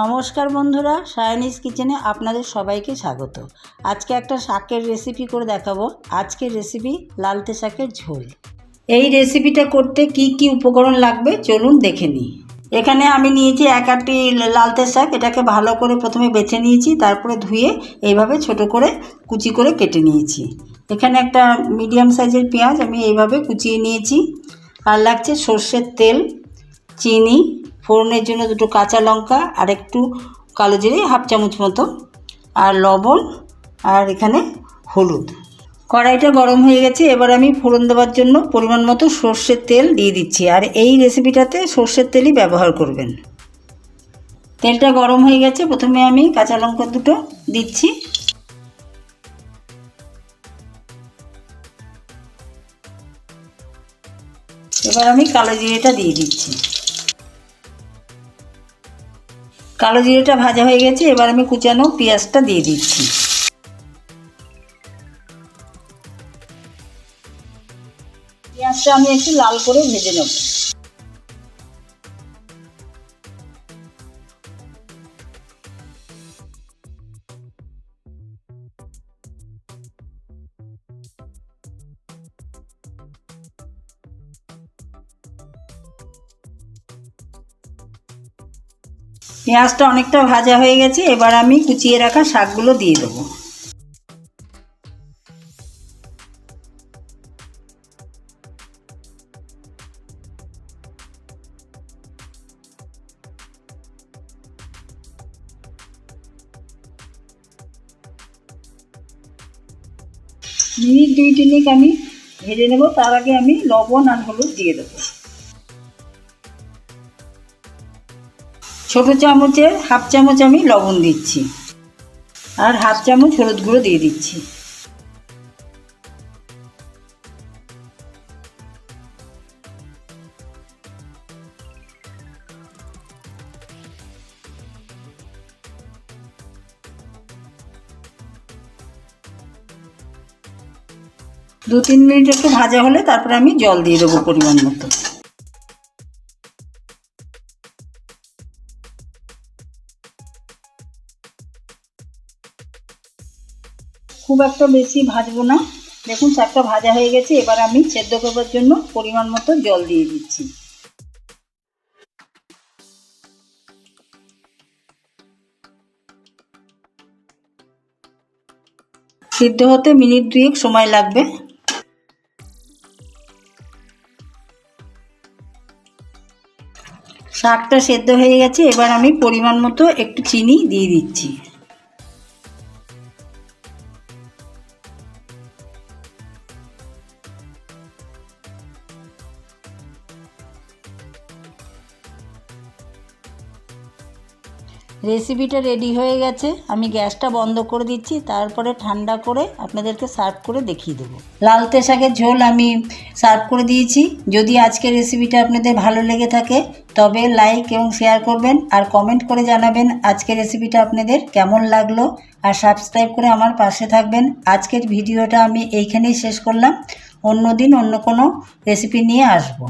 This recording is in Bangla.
নমস্কার বন্ধুরা, সায়নিস কিচেনে আপনাদের সবাইকে স্বাগত। আজকে একটা শাকের রেসিপি করে দেখাবো। আজকের রেসিপি লালতে শাকের ঝোল। এই রেসিপিটা করতে কি কি উপকরণ লাগবে চলুন দেখে নিই। এখানে আমি নিয়েছি এক আটটি লালতে শাক, এটাকে ভালো করে প্রথমে বেছে নিয়েছি, তারপরে ধুয়ে এইভাবে ছোট করে কুচি করে কেটে নিয়েছি। এখানে একটা মিডিয়াম সাইজের পেঁয়াজ আমি এইভাবে কুচিয়ে নিয়েছি। আর লাগছে সর্ষের তেল, চিনি ফোড়নের জন্য দুটো কাঁচা লঙ্কা আর একটু কালো জিরে, হাফ চামচ মতো। আর লবণ আর এখানে হলুদ। কড়াইটা গরম হয়ে গেছে, এবার আমি ফোড়ন দেওয়ার জন্য পরিমাণ মতো সর্ষের তেল দিয়ে দিচ্ছি। আর এই রেসিপিটাতে সর্ষের তেলই ব্যবহার করবেন। তেলটা গরম হয়ে গেছে, প্রথমে আমি কাঁচা লঙ্কা দুটো দিচ্ছি। এবার আমি কালো জিরেটা দিয়ে দিচ্ছি। কালো জিরেটা ভাজা হয়ে গেছে, এবার আমি কুচানো পেঁয়াজটা দিয়ে দিচ্ছি। পেঁয়াজটা আমি একটু লাল করে ভেজে নেব। পেঁয়াজটা অনেকটা ভাজা হয়ে গেছে, এবার আমি কুচিয়ে রাখা শাকগুলো দিয়ে দেবো। মিনিট দুই তিনেক আমি ভেজে নেব, তার আগে আমি লবণ আর হলুদ দিয়ে দেবো। ছোট চামচের হাফ চামচ আমি লবণ দিচ্ছি। আর হাফ চামচ হলুদ গুঁড়ো দিয়ে দিচ্ছি। দু তিন মিনিট একটু ভাজা হলে তারপরে আমি জল দিয়ে দেবো পরিমাণ মতো। খুব একটা বেশি ভাজবো না। দেখুন শাকটা ভাজা হয়ে গেছে। এবার আমি সেদ্ধ করবার জন্য পরিমাণ মতো জল দিয়ে দিচ্ছি। সিদ্ধ হতে মিনিট দুয়েক সময় লাগবে। শাকটা সেদ্ধ হয়ে গেছে। এবার আমি পরিমাণ মতো একটু চিনি দিয়ে দিচ্ছি। রেসিপিটা রেডি হয়ে গেছে। আমি গ্যাসটা বন্ধ করে দিচ্ছি, তারপরে ঠান্ডা করে আপনাদেরকে সার্ভ করে দেখিয়ে দেবো। লালতে শাকের ঝোল আমি সার্ভ করে দিয়েছি। যদি আজকের রেসিপিটা আপনাদের ভালো লেগে থাকে, তবে লাইক এবং শেয়ার করবেন আর কমেন্ট করে জানাবেন আজকের রেসিপিটা আপনাদের কেমন লাগল। আর সাবস্ক্রাইব করে আমার পাশে থাকবেন। আজকের ভিডিওটা আমি এইখানেই শেষ করলাম। অন্য দিন অন্য কোনো রেসিপি নিয়ে আসব।